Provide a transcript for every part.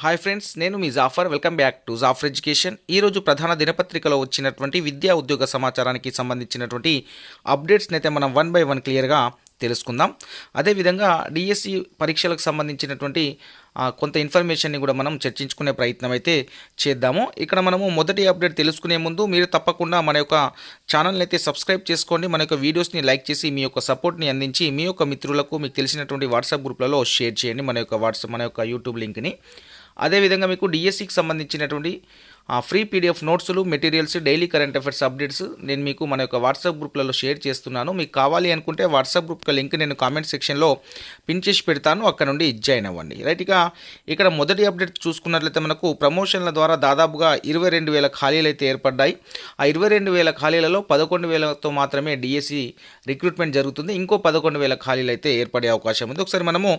Hi friends నేను మీ Jafar welcome back to Jafar education ఈరోజు ప్రధాన దినపత్రికలో వచ్చినటువంటి విద్యా ఉద్యోగ సమాచారానికి సంబంధించినటువంటి అప్డేట్స్ని అయితే మనం వన్ బై వన్ క్లియర్గా తెలుసుకుందాం. అదేవిధంగా డిఎస్సి పరీక్షలకు సంబంధించినటువంటి కొంత ఇన్ఫర్మేషన్ని కూడా మనం చర్చించుకునే ప్రయత్నం అయితే చేద్దాము. ఇక్కడ మనము మొదటి అప్డేట్ తెలుసుకునే ముందు మీరు తప్పకుండా మన యొక్క ఛానల్ని అయితే సబ్స్క్రైబ్ చేసుకోండి. మన యొక్క వీడియోస్ని లైక్ చేసి మీ యొక్క సపోర్ట్ని అందించి మీ యొక్క మిత్రులకు మీకు తెలిసినటువంటి వాట్సాప్ గ్రూప్లలో షేర్ చేయండి. మన యొక్క వాట్సాప్ మన యొక్క యూట్యూబ్ లింక్ని అదేవిధంగా మీకు డిఎస్సికి సంబంధించినటువంటి ఆ, ఫ్రీ పీడిఎఫ్ నోట్స్లు materials daily current affairs updates నేను మీకు మన యొక్క వాట్సాప్ గ్రూప్లలో షేర్ చేస్తున్నాను. మీకు కావాలి అనుకుంటే వాట్సాప్ గ్రూప్ లింక్ నేను కామెంట్ సెక్షన్లో పిన్ చేసి పెడతాను. అక్కడ నుండి జాయిన్ అవ్వండి. రైట్ ఇక ఇక్కడ మొదటి అప్డేట్ చూసుకున్నట్లయితే మనకు ప్రమోషన్ల ద్వారా దాదాపుగా ఇరవై రెండు వేల ఖాళీలు అయితే ఏర్పడ్డాయి. ఆ ఇరవై రెండు వేల ఖాళీలలో పదకొండు వేలతో మాత్రమే డిఎస్సి రిక్రూట్మెంట్ జరుగుతుంది. ఇంకో పదకొండు వేల ఖాళీలు అయితే ఏర్పడే అవకాశం ఉంది. ఒకసారి మనము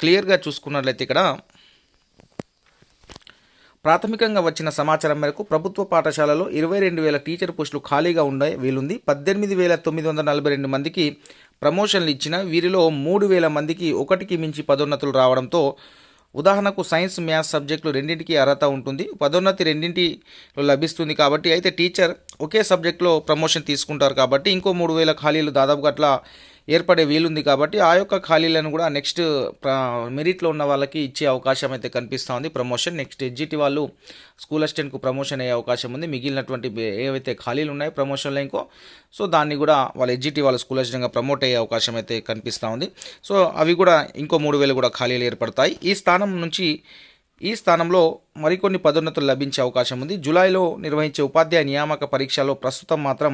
క్లియర్గా చూసుకున్నట్లయితే ఇక్కడ ప్రాథమికంగా వచ్చిన సమాచారం మేరకు ప్రభుత్వ పాఠశాలలో ఇరవై రెండు వేల టీచర్ పోస్టులు ఖాళీగా ఉండే వీలుంది. పద్దెనిమిది వేల తొమ్మిది వందల నలభై రెండు మందికి ప్రమోషన్లు ఇచ్చిన వీరిలో మూడు వేల మందికి ఒకటికి మించి పదోన్నతులు రావడంతో ఉదాహరణకు సైన్స్ మ్యాథ్స్ సబ్జెక్టులు రెండింటికి అర్హత ఉంటుంది. పదోన్నతి రెండింటిలో లభిస్తుంది కాబట్టి అయితే టీచర్ ఒకే సబ్జెక్టులో ప్రమోషన్ తీసుకుంటారు కాబట్టి ఇంకో మూడు వేల ఖాళీలు దాదాపుగా అట్లా ఏర్పడే వీలుంది కాబట్టి ఆ యొక్క ఖాళీలను కూడా నెక్స్ట్ మెరిట్లో ఉన్న వాళ్ళకి ఇచ్చే అవకాశం అయితే కనిపిస్తూ ఉంది. ప్రమోషన్ నెక్స్ట్ ఎడ్జిటి వాళ్ళు స్కూల్ అసిస్టెంట్కు ప్రమోషన్ అయ్యే అవకాశం ఉంది. మిగిలినటువంటి ఏవైతే ఖాళీలు ఉన్నాయో ప్రమోషన్లో ఇంకో సో దాన్ని కూడా వాళ్ళ ఎడ్జిటి వాళ్ళ స్కూల్ అసిస్టెంట్గా ప్రమోట్ అయ్యే అవకాశం అయితే కనిపిస్తూ ఉంది. సో అవి కూడా ఇంకో మూడు వేలు కూడా ఖాళీలు ఏర్పడతాయి. ఈ స్థానం నుంచి ఈ స్థానంలో మరికొన్ని పదోన్నతులు లభించే అవకాశం ఉంది. జూలైలో నిర్వహించే ఉపాధ్యాయ నియామక పరీక్షలో ప్రస్తుతం మాత్రం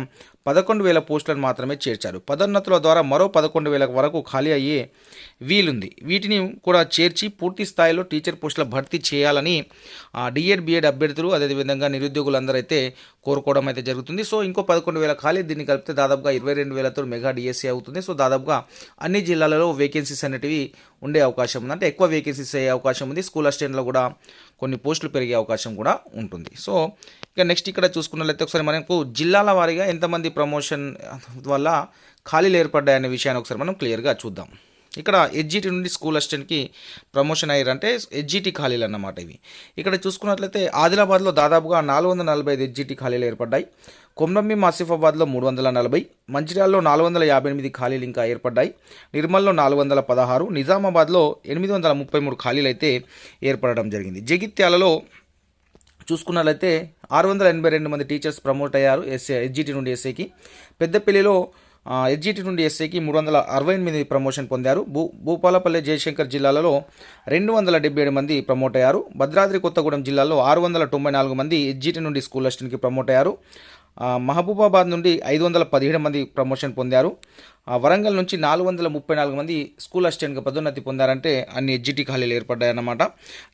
పదకొండు వేల పోస్టులను మాత్రమే చేర్చారు. పదోన్నతుల ద్వారా మరో పదకొండు వేల వరకు ఖాళీ అయ్యే వీలుంది. వీటిని కూడా చేర్చి పూర్తి స్థాయిలో టీచర్ పోస్టుల భర్తీ చేయాలని డిఎడ్ బిఎడ్ అభ్యర్థులు అదేవిధంగా నిరుద్యోగులందరూ అయితే కోరుకోవడం అయితే జరుగుతుంది. సో ఇంకో పదకొండు వేల ఖాళీ దీన్ని కలిపితే దాదాపుగా ఇరవై రెండు వేలతో మెగా డిఎస్సీ అవుతుంది. సో దాదాపుగా అన్ని జిల్లాలలో వేకెన్సీస్ అనేటివి ఉండే అవకాశం ఉంది. అంటే ఎక్కువ వేకెన్సీస్ అయ్యే అవకాశం ఉంది. స్కూల్ అసిస్టెంట్లో కూడా కొన్ని పోస్టులు పెరిగే అవకాశం కూడా ఉంటుంది. సో ఇక నెక్స్ట్ ఇక్కడ చూసుకున్నట్లయితే ఒకసారి మనకు జిల్లాల వారీగా ఎంతమంది ప్రమోషన్ వల్ల ఖాళీలు ఏర్పడ్డాయనే విషయాన్ని ఒకసారి మనం క్లియర్గా చూద్దాం. ఇక్కడ హెచ్జిటి నుండి స్కూల్ అసిస్టెంట్కి ప్రమోషన్ అయ్యారంటే హెచ్జిటి ఖాళీలు అన్నమాట ఇవి. ఇక్కడ చూసుకున్నట్లయితే ఆదిలాబాద్లో దాదాపుగా నాలుగు వందల నలభై ఐదు హెచ్జిటి ఖాళీలు ఏర్పడ్డాయి. కొమ్రంభీం ఆసిఫాబాద్లో మూడు వందల నలభై మంచిర్యాలలో నాలుగు వందల యాభై ఎనిమిది ఖాళీలు ఇంకా ఏర్పడ్డాయి. నిర్మల్లో నాలుగు వందల పదహారు నిజామాబాద్లో ఎనిమిది వందల ముప్పై మూడు ఖాళీలు అయితే ఏర్పడడం జరిగింది. జగిత్యాలలో చూసుకున్నట్లయితే ఆరు వందల ఎనభై రెండు మంది టీచర్స్ ప్రమోట్ అయ్యారు ఎస్ఏ ఎస్జిటి నుండి ఎస్ఏకి. పెద్దపల్లిలో ఎస్జిటి నుండి ఎస్ఏకి మూడు వందల అరవై ఎనిమిది ప్రమోషన్ పొందారు. భూ భూపాలపల్లి జయశంకర్ జిల్లాలలో రెండు వందల డెబ్బై ఏడు మంది ప్రమోట్ అయ్యారు. భద్రాద్రి కొత్తగూడెం జిల్లాలో ఆరు వందల తొంభై నాలుగు మంది ఎస్జిటి నుండి స్కూల్ అసిస్టెంట్కి ప్రమోట్ అయ్యారు. మహబూబాబాద్ నుండి ఐదు వందల పదిహేడు మంది ప్రమోషన్ పొందారు. ఆ, వరంగల్ నుంచి నాలుగు వందల ముప్పై నాలుగు మంది స్కూల్ అసిస్టెంట్గా పదోన్నతి పొందారంటే అన్ని ఎడ్జిటి ఖాళీలు ఏర్పడ్డాయన్నమాట.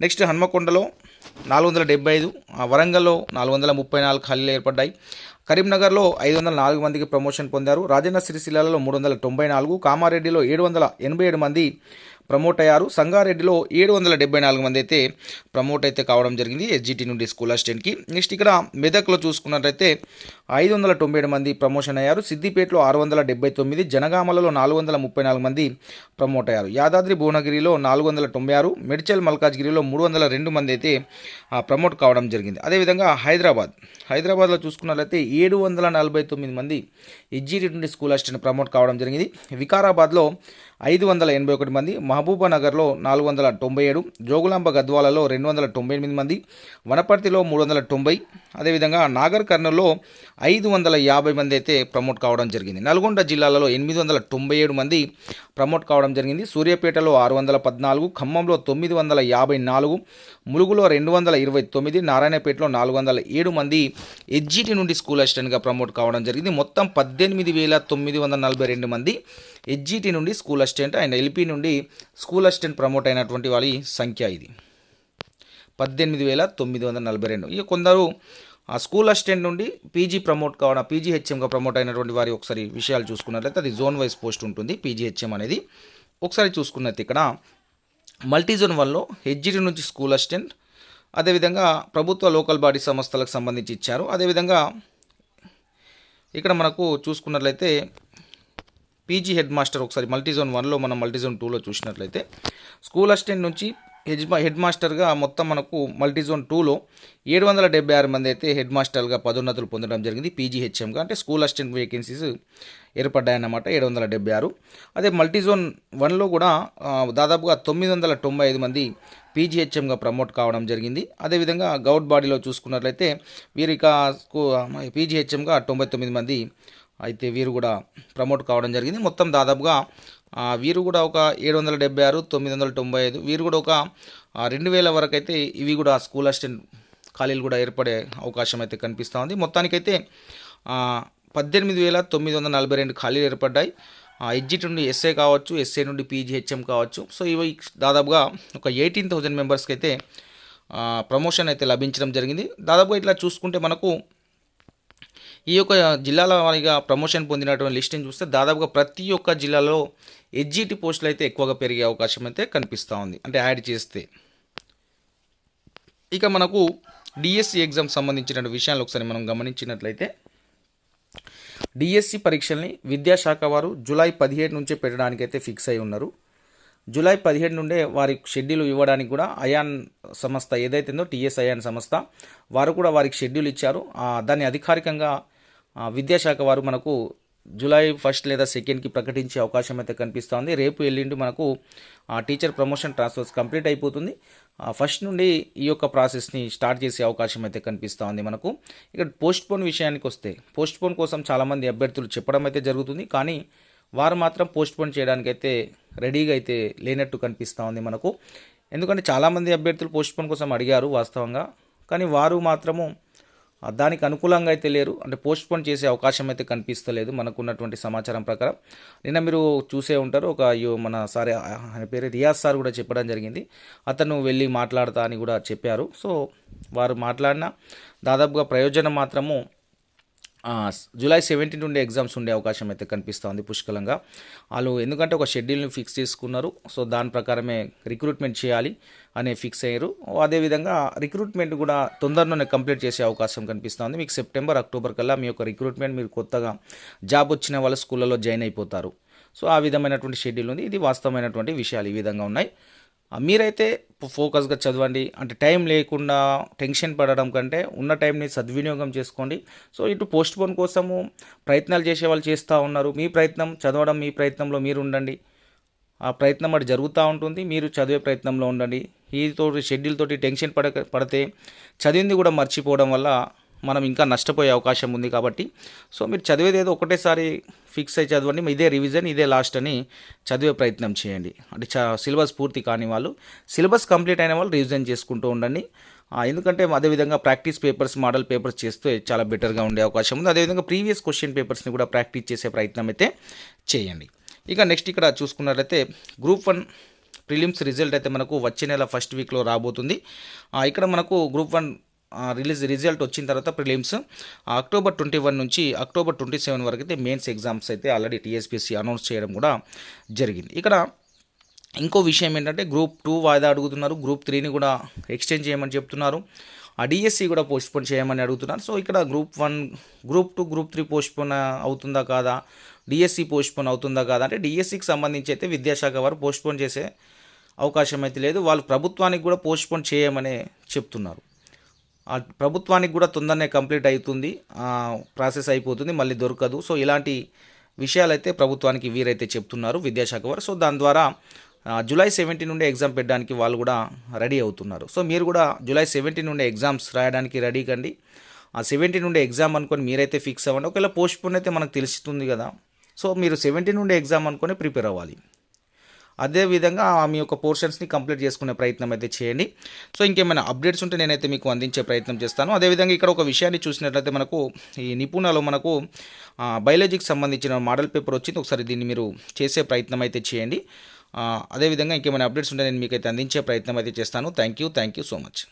నెక్స్ట్ హన్మకొండలో నాలుగు వందల డెబ్బై ఐదు ఆ, వరంగల్లో నాలుగు వందల ముప్పై నాలుగు ఖాళీలు ఏర్పడ్డాయి. కరీంనగర్లో ఐదు వందల నాలుగు మందికి ప్రమోషన్ పొందారు. రాజన్న సిరిసిల్లలో మూడు వందల తొంభై నాలుగు కామారెడ్డిలో ఏడు వందల ఎనభై ఏడు మంది ప్రమోట్ అయ్యారు. సంగారెడ్డిలో ఏడు వందల డెబ్బై నాలుగు మంది అయితే ప్రమోట్ అయితే కావడం జరిగింది ఎస్జిటి నుండి స్కూల్ అసిస్టెంట్కి. నెక్స్ట్ ఇక్కడ మెదక్లో చూసుకున్నట్లయితే ఐదు వందల తొంభై ఏడు మంది ప్రమోషన్ అయ్యారు. సిద్దిపేటలో ఆరు వందల డెబ్బై తొమ్మిది జనగామలలో నాలుగు వందల ముప్పై నాలుగు మంది ప్రమోట్ అయ్యారు. యాదాద్రి భువనగిరిలో నాలుగు వందల తొంభై ఆరు మెడ్చల్ మల్కాజ్గిరిలో మూడు వందల రెండు మంది అయితే ఆ, ప్రమోట్ కావడం జరిగింది. అదేవిధంగా హైదరాబాద్. హైదరాబాద్లో చూసుకున్నట్లయితే ఏడు వందల నలభై తొమ్మిది మంది ఎడ్జిటి నుండి స్కూల్ అసిస్టెంట్ ప్రమోట్ కావడం జరిగింది. వికారాబాద్లో ఐదు వందల ఎనభై ఒకటి మంది మహబూబానగర్లో నాలుగు వందల తొంభై ఏడు జోగులాంబ గద్వాలలో రెండు వందల తొంభై ఎనిమిది మంది వనపర్తిలో మూడు వందల తొంభై అదేవిధంగా నాగర్ కర్నూల్లో ఐదు వందల యాభై మంది అయితే ప్రమోట్ కావడం జరిగింది. నల్గొండ జిల్లాలలో ఎనిమిది వందల తొంభై ఏడు మంది ప్రమోట్ కావడం జరిగింది. సూర్యాపేటలో ఆరు వందల పద్నాలుగు ఖమ్మంలో తొమ్మిది వందల యాభై నాలుగు ములుగులో రెండు వందల ఇరవై తొమ్మిది నారాయణపేటలో నాలుగు వందల ఏడు మంది ఎడ్జిటి నుండి స్కూల్ అసిస్టెంట్గా ప్రమోట్ కావడం జరిగింది. మొత్తం పద్దెనిమిది వేల తొమ్మిది వందల నలభై రెండు మంది ఎడ్జిటి నుండి స్కూల్ అసిస్టెంట్ అండ్ ఎల్పి నుండి స్కూల్ అసిస్టెంట్ ప్రమోట్ అయినటువంటి వాళ్ళ సంఖ్య ఇది. పద్దెనిమిది వేల తొమ్మిది వందల నలభై రెండు. ఇక కొందరు ఆ స్కూల్ అసిస్టెంట్ నుండి పీజీ ప్రమోట్ కావడం పీజీహెచ్ఎంగా ప్రమోట్ అయినటువంటి వారి ఒకసారి విషయాలు చూసుకున్నట్లయితే అది జోన్ వైజ్ పోస్ట్ ఉంటుంది పీజీహెచ్ఎం అనేది. ఒకసారి చూసుకున్నట్టు ఇక్కడ మల్టీ జోన్ వన్లో హెచ్జిడి నుంచి స్కూల్ అసిస్టెంట్ అదేవిధంగా ప్రభుత్వ లోకల్ బాడీ సంస్థలకు సంబంధించి ఇచ్చారు. అదేవిధంగా ఇక్కడ మనకు చూసుకున్నట్లయితే పీజీ హెడ్ మాస్టర్ ఒకసారి మల్టీ జోన్ వన్లో మనం మల్టీజోన్ టూలో చూసినట్లయితే స్కూల్ అసిస్టెంట్ నుంచి హెడ్ హెడ్ మాస్టర్గా మొత్తం మనకు మల్టీజోన్ టూలో ఏడు వందల డెబ్బై ఆరు మంది అయితే హెడ్ మాస్టర్గా పదోన్నతులు పొందడం జరిగింది పీజీహెచ్ఎంగా అంటే స్కూల్ అసిస్టెంట్ వేకెన్సీస్ ఏర్పడ్డాయన్నమాట ఏడు వందల డెబ్బై ఆరు. అదే మల్టీజోన్ వన్లో కూడా దాదాపుగా తొమ్మిది వందల తొంభై ఐదు మంది పీజీహెచ్ఎంగా ప్రమోట్ కావడం జరిగింది. అదేవిధంగా గౌడ్ బాడీలో చూసుకున్నట్లయితే వీరు ఇక పీజీహెచ్ఎంగా తొంభై తొమ్మిది మంది అయితే వీరు కూడా ప్రమోట్ కావడం జరిగింది. మొత్తం దాదాపుగా వీరు కూడా ఒక ఏడు వందల డెబ్బై ఆరు తొమ్మిది వందల తొంభై ఐదు వీరు కూడా ఒక రెండు వేల వరకు అయితే ఇవి కూడా స్కూల్ అసిస్టెంట్ ఖాళీలు కూడా ఏర్పడే అవకాశం అయితే కనిపిస్తూ ఉంది. మొత్తానికైతే పద్దెనిమిది వేల తొమ్మిది వందల నలభై రెండు ఖాళీలు ఏర్పడ్డాయి. ఎగ్జిట్ నుండి ఎస్ఏ కావచ్చు ఎస్ఏ నుండి పీజీహెచ్ఎం కావచ్చు. సో ఇవి దాదాపుగా ఒక ఎయిటీన్ థౌజండ్ మెంబర్స్కి అయితే ప్రమోషన్ అయితే లభించడం జరిగింది. దాదాపుగా ఇట్లా చూసుకుంటే మనకు ఈ యొక్క జిల్లాల వారీగా ప్రమోషన్ పొందినటువంటి లిస్టుని చూస్తే దాదాపుగా ప్రతి ఒక్క జిల్లాలో ఎడ్జిటి పోస్టులు అయితే ఎక్కువగా పెరిగే అవకాశం అయితే కనిపిస్తూ ఉంది. అంటే యాడ్ చేస్తే. ఇక మనకు డిఎస్సి ఎగ్జామ్ సంబంధించిన విషయాలు ఒకసారి మనం గమనించినట్లయితే డిఎస్సి పరీక్షల్ని విద్యాశాఖ వారు జూలై పదిహేడు నుంచే పెట్టడానికైతే ఫిక్స్ అయి ఉన్నారు. జూలై పదిహేడు నుండే వారి షెడ్యూల్ ఇవ్వడానికి కూడా అయాన్ సంస్థ ఏదైతే ఉందో టీఎస్ అయాన్ సంస్థ వారు కూడా వారికి షెడ్యూల్ ఇచ్చారు. దాన్ని అధికారికంగా విద్యాశాఖ వారు మనకు జూలై ఫస్ట్ లేదా సెకండ్కి ప్రకటించే అవకాశం అయితే కనిపిస్తోంది. రేపు ఎల్లుండి మనకు ఆ, టీచర్ ప్రమోషన్ ట్రాన్స్ఫర్స్ కంప్లీట్ అయిపోతుంది. ఆ, ఫస్ట్ నుండి ఈ యొక్క ప్రాసెస్ని స్టార్ట్ చేసే అవకాశం అయితే కనిపిస్తోంది మనకు. ఇక పోస్ట్ పోన్ విషయానికి వస్తే పోస్ట్ పోన్ కోసం చాలామంది అభ్యర్థులు చెప్పడం అయితే జరుగుతుంది. కానీ వారు మాత్రం పోస్ట్ పోన్ చేయడానికైతే రెడీగా అయితే లేనట్టు కనిపిస్తూ ఉంది మనకు. ఎందుకంటే చాలామంది అభ్యర్థులు పోస్ట్ పోన్ కోసం అడిగారు వాస్తవంగా. కానీ వారు మాత్రము దానికి అనుకూలంగా అయితే లేరు. అంటే పోస్ట్ పోన్ చేసే అవకాశం అయితే కనిపిస్తలేదు మనకున్నటువంటి సమాచారం ప్రకారం. నిన్న మీరు చూసే ఉంటారు. ఒక యు- మన సార్ ఆయన పేరు రియాజ్ సార్ కూడా చెప్పడం జరిగింది. అతను వెళ్ళి మాట్లాడతా అని కూడా చెప్పారు. సో వారు మాట్లాడిన దాదాపుగా ప్రయోజనం మాత్రము జూలై సెవెంటీన్ నుండి ఎగ్జామ్స్ ఉండే అవకాశం అయితే కనిపిస్తుంది పుష్కలంగా. వాళ్ళు ఎందుకంటే ఒక షెడ్యూల్ని ఫిక్స్ చేసుకున్నారు. సో దాని ప్రకారమే రిక్రూట్మెంట్ చేయాలి అనే ఫిక్స్ అయ్యారు. అదేవిధంగా రిక్రూట్మెంట్ కూడా తొందరలోనే కంప్లీట్ చేసే అవకాశం కనిపిస్తుంది. మీకు సెప్టెంబర్ అక్టోబర్ కల్లా మీ యొక్క రిక్రూట్మెంట్ మీరు కొత్తగా జాబ్ వచ్చిన వాళ్ళ స్కూళ్ళలో జాయిన్ అయిపోతారు. సో ఆ విధమైనటువంటి షెడ్యూల్ ఉంది. ఇది వాస్తవమైనటువంటి విషయాలు ఈ విధంగా ఉన్నాయి. మీరైతే ఫోకస్గా చదవండి. అంటే టైం లేకుండా టెన్షన్ పడడం కంటే ఉన్న టైంని సద్వినియోగం చేసుకోండి. సో ఇటు పోస్ట్ పోన్ కోసము ప్రయత్నాలు చేసే వాళ్ళు చేస్తూ ఉన్నారు. మీ ప్రయత్నం చదవడం మీ ప్రయత్నంలో మీరు ఉండండి. ఆ ప్రయత్నం అటు జరుగుతూ ఉంటుంది. మీరు చదివే ప్రయత్నంలో ఉండండి. ఈ తోటి షెడ్యూల్ తోటి టెన్షన్ పడక పడితే చదివింది కూడా మర్చిపోవడం వల్ల మనం ఇంకా నష్టపోయే అవకాశం ఉంది కాబట్టి. సో మీరు చదివేది ఏదో ఒకటేసారి ఫిక్స్ అయి చదవండి. ఇదే రివిజన్ ఇదే లాస్ట్ అని చదివే ప్రయత్నం చేయండి. అంటే చ సిలబస్ పూర్తి కాని వాళ్ళు సిలబస్ కంప్లీట్ అయిన వాళ్ళు రివిజన్ చేసుకుంటూ ఉండండి. ఎందుకంటే అదేవిధంగా ప్రాక్టీస్ పేపర్స్ మోడల్ పేపర్స్ చేస్తే చాలా బెటర్గా ఉండే అవకాశం ఉంది. అదేవిధంగా ప్రీవియస్ క్వశ్చన్ పేపర్స్ని కూడా ప్రాక్టీస్ చేసే ప్రయత్నం అయితే చేయండి. ఇక నెక్స్ట్ ఇక్కడ చూసుకున్నట్లయితే గ్రూప్ వన్ ప్రిలిమ్స్ రిజల్ట్ అయితే మనకు వచ్చే నెల ఫస్ట్ వీక్లో రాబోతుంది. ఇక్కడ మనకు గ్రూప్ వన్ రిలీజ్ రిజల్ట్ వచ్చిన తర్వాత ప్రిలిమ్స్ అక్టోబర్ ట్వంటీ వన్ నుంచి అక్టోబర్ ట్వంటీ సెవెన్ వరకు అయితే మెయిన్స్ ఎగ్జామ్స్ అయితే ఆల్రెడీ టీఎస్పీసీ అనౌన్స్ చేయడం కూడా జరిగింది. ఇక్కడ ఇంకో విషయం ఏంటంటే గ్రూప్ టూ వాయిదా అడుగుతున్నారు. గ్రూప్ త్రీని కూడా ఎక్స్టెండ్ చేయమని చెప్తున్నారు. ఆ డిఎస్సి కూడా పోస్ట్పోన్ చేయమని అడుగుతున్నారు. సో ఇక్కడ group one group two group three postpone అవుతుందా కాదా? డిఎస్సి పోస్ట్పోన్ అవుతుందా కాదా? అంటే డిఎస్సికి సంబంధించి అయితే విద్యాశాఖ వారు పోస్ట్పోన్ చేసే అవకాశం అయితే లేదు. వాళ్ళు ప్రభుత్వానికి కూడా పోస్ట్పోన్ చేయమనే చెప్తున్నారు. ప్రభుత్వానికి కూడా తొందరనే కంప్లీట్ అవుతుంది. ప్రాసెస్ అయిపోతుంది మళ్ళీ దొరకదు. సో ఇలాంటి విషయాలైతే ప్రభుత్వానికి వీరైతే చెప్తున్నారు విద్యాశాఖ వారు. సో దాని ద్వారా జూలై సెవెంటీన్ నుండి ఎగ్జామ్ పెట్టడానికి వాళ్ళు కూడా రెడీ అవుతున్నారు. సో మీరు కూడా జూలై సెవెంటీన్ నుండి ఎగ్జామ్స్ రాయడానికి రెడీ కండి. ఆ సెవెంటీన్ నుండి ఎగ్జామ్ అనుకొని మీరైతే ఫిక్స్ అవ్వండి. ఒకవేళ పోస్ట్ పోన్ అయితే మనకు తెలుస్తుంది కదా. సో మీరు సెవెంటీన్ నుండి ఎగ్జామ్ అనుకొని ప్రిపేర్ అవ్వాలి. అదేవిధంగా మీ యొక్క పోర్షన్స్ని కంప్లీట్ చేసుకునే ప్రయత్నం అయితే చేయండి. సో ఇంకేమైనా అప్డేట్స్ ఉంటే నేనైతే మీకు అందించే ప్రయత్నం చేస్తాను. అదేవిధంగా ఇక్కడ ఒక విషయాన్ని చూసినట్లయితే మనకు ఈ నిపుణలో మనకు బయాలజీకి సంబంధించిన మోడల్ పేపర్ వచ్చింది. ఒకసారి దీన్ని మీరు చేసే ప్రయత్నం అయితే చేయండి. అదేవిధంగా ఇంకేమైనా అప్డేట్స్ ఉంటే నేను మీకైతే అందించే ప్రయత్నం అయితే చేస్తాను. Thank you thank you so much